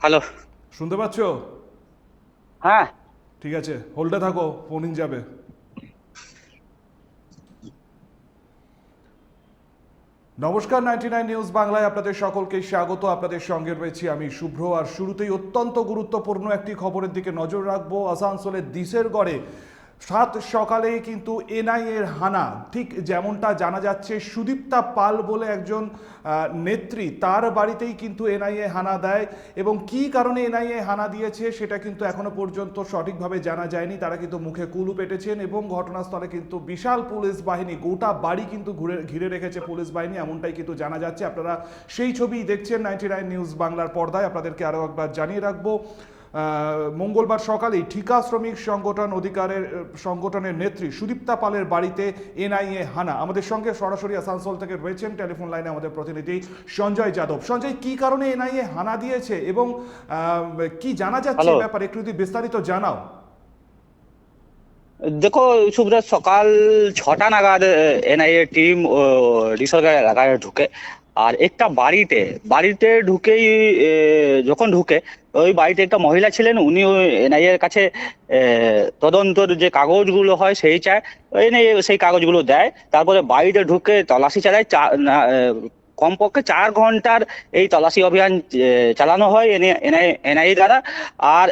Hello. শুনতে পাচ্ছ? হ্যাঁ। ঠিক আছে হোল্ডে থাকো ফোন যাবে। নমস্কার নাইনটি নাইন নিউজ বাংলায় আপনাদের সকলকে স্বাগত। আপনাদের সঙ্গে রয়েছি আমি শুভ্র আর শুরুতেই অত্যন্ত গুরুত্বপূর্ণ একটি খবরের দিকে নজর রাখব। আসানসোলের দিশের গড়ে সাত সকালে কিন্তু এনআইএর হানা। ঠিক যেমনটা জানা যাচ্ছে, সুদীপ্তা পাল বলে একজন নেত্রী তার বাড়িতেই কিন্তু এনআইএ হানা দেয় এবং কি কারণে এনআইএ হানা দিয়েছে সেটা কিন্তু এখনও পর্যন্ত সঠিকভাবে জানা যায়নি। তারা কিন্তু মুখে কুলু পেটেছেন এবং ঘটনাস্থলে কিন্তু বিশাল পুলিশ বাহিনী, গোটা বাড়ি কিন্তু ঘুরে, ঘিরে রেখেছে পুলিশ বাহিনী, এমনটাই কিন্তু জানা যাচ্ছে। আপনারা সেই ছবি দেখছেন নাইনটি নাইন নিউজ বাংলার পর্দায়। আপনাদেরকে আরও একবার জানিয়ে রাখব মঙ্গলবার সকালেই ঠিকা শ্রমিক সংগঠন অধিকারের সংগঠনের নেত্রী সুদীপ্তা পালের বাড়িতে এনআইএ হানা। আমাদের সঙ্গে সরাসরি আসানসোল থেকে রয়েছেন টেলিফোন লাইনে আমাদের প্রতিনিধি সঞ্জয় যাদব। সঞ্জয় কি কারণে এনআইএ হানা দিয়েছে এবং কি জানা যাচ্ছে। ব্যাপারে? একটু যদি বিস্তারিত জানাও। দেখো শুভ্রা সকাল ছটা নাগাদ এনআইএ টিম রিসরকার এলাকায় ঢুকে। আর একটা বাড়িতে বাড়িতে ঢুকেই যখন ঢুকে ওই বাড়িতে একটা মহিলা ছিলেন, উনি এনআইএ এর কাছে তদন্তর যে কাগজগুলো হয় সেই চায় এনআইএ সেই কাগজগুলো দেয়, তারপরে বাড়িতে ঢুকে তল্লাশি চালায় কমপক্ষে চার ঘণ্টার এই তল্লাশি অভিযান চালানো হয় এনআইএ দ্বারা। আর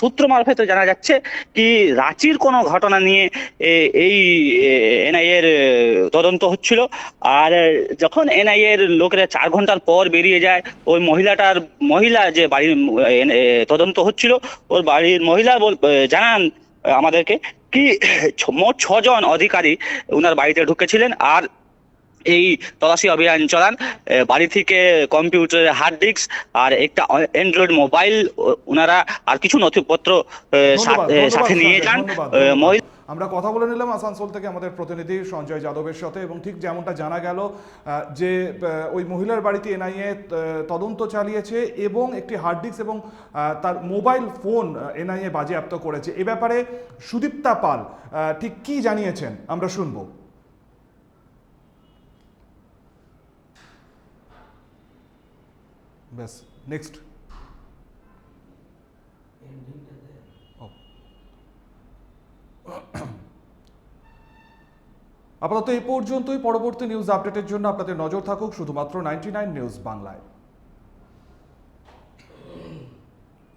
সূত্র মারফত জানা যাচ্ছে কি রাঁচির কোনো ঘটনা নিয়ে এই এনআইএ এর তদন্ত হচ্ছিল। আর যখন এনআইএ এর লোকেরা চার ঘণ্টার পর বেরিয়ে যায়, ওই মহিলাটার মহিলা যে বাড়ির তদন্ত হচ্ছিল, ওর বাড়ির মহিলা জানান আমাদেরকে কি মোট ছজন অধিকারী ওনার বাড়িতে ঢুকেছিলেন। আর এই তলাশি অভিযান চলান। বাড়ি থেকে কম্পিউটার হার্ড ডিস্ক আর একটা অ্যান্ড্রয়েড মোবাইল ওনারা আর কিছু নথিপত্র সাথে নিয়ে যান। আমরা কথা বলে নিলাম আসানসোল থেকে আমাদের প্রতিনিধি সঞ্জয় যাদবের সাথে এবং ঠিক যেমনটা জানা গেল যে ওই মহিলার বাড়িতে এনআইএ তদন্ত চালিয়েছে এবং একটি হার্ড ডিস্ক এবং তার মোবাইল ফোন এনআইএ বাজেয়াপ্ত করেছে। এ ব্যাপারে সুদীপ্তা পাল আহ, ঠিক কি জানিয়েছেন? আমরা শুনব। ব্যাস নেক্সট আপাতত এই পর্যন্তই, পরবর্তী নিউজ আপডেটের জন্য আপনাদের নজর থাকুক, শুধুমাত্র নাইনটি নিউজ বাংলায়।